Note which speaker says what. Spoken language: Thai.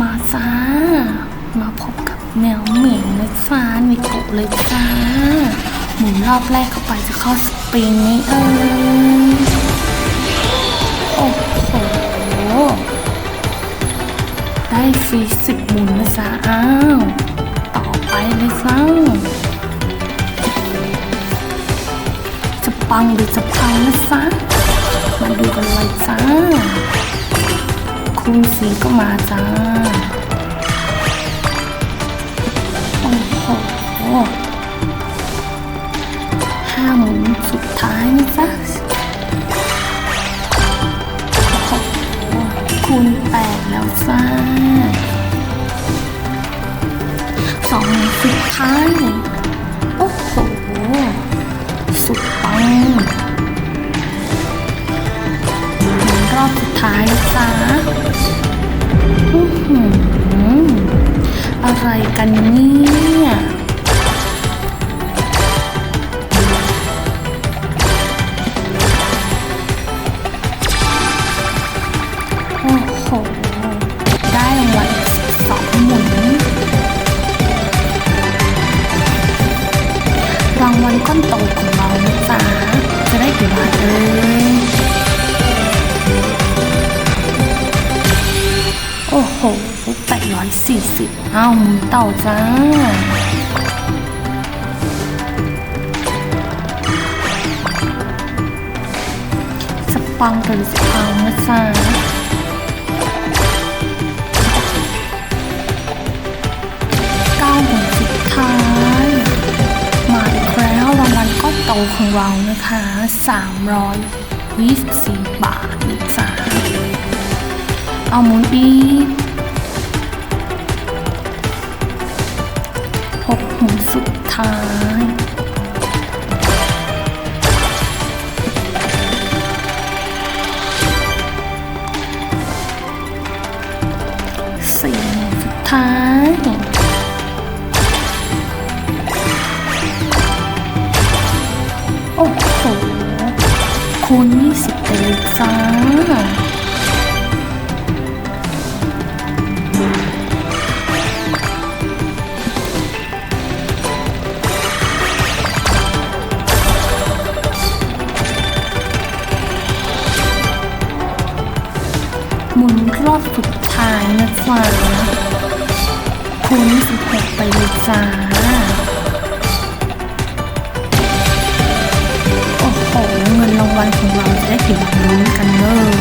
Speaker 1: มาจ้า มาพบกับแมวเหม่งนะจ้ามีโกเลยจ้า หมุนรอบแรกเข้าไปจะเข้าสปริงนี้เออโอ้โห ได้ฟรีสิบหมุนนะจ๊ะอ้าว ต่อไปเลยจ้าจะปังหรือจะพังนะจ๊ะมาดูกันเลยจ้า คุณสีก็มาจ้า โอ้โหห้าหมุนสุดท้ายนะจ๊ะคูณแปดแล้วจ้าสองหมุนสุดท้าย โอ้โห สุดปังรอบสุดท้ายนะจ้า โตของเรานะจ๊ะจะได้กี่บาทเอ่ยโอ้โหแปดร้อยสี่สิบอ้าวมุนเต่าจ้าสปังหรือสปังนะจ๊ะ โตของเรานะคะสามร้อยยี่สิบสี่บาทจ๊ะเอาหมุนอีกหกหมุนสุดท้ายสี่หมุนสุดท้าย นรอบสุดท้ายนะจ๊ะคุณสิบหกไปเลยจ้า โอ้โห เงินรางวัลของเราจะได้กี่บาทลุ้นกันเลย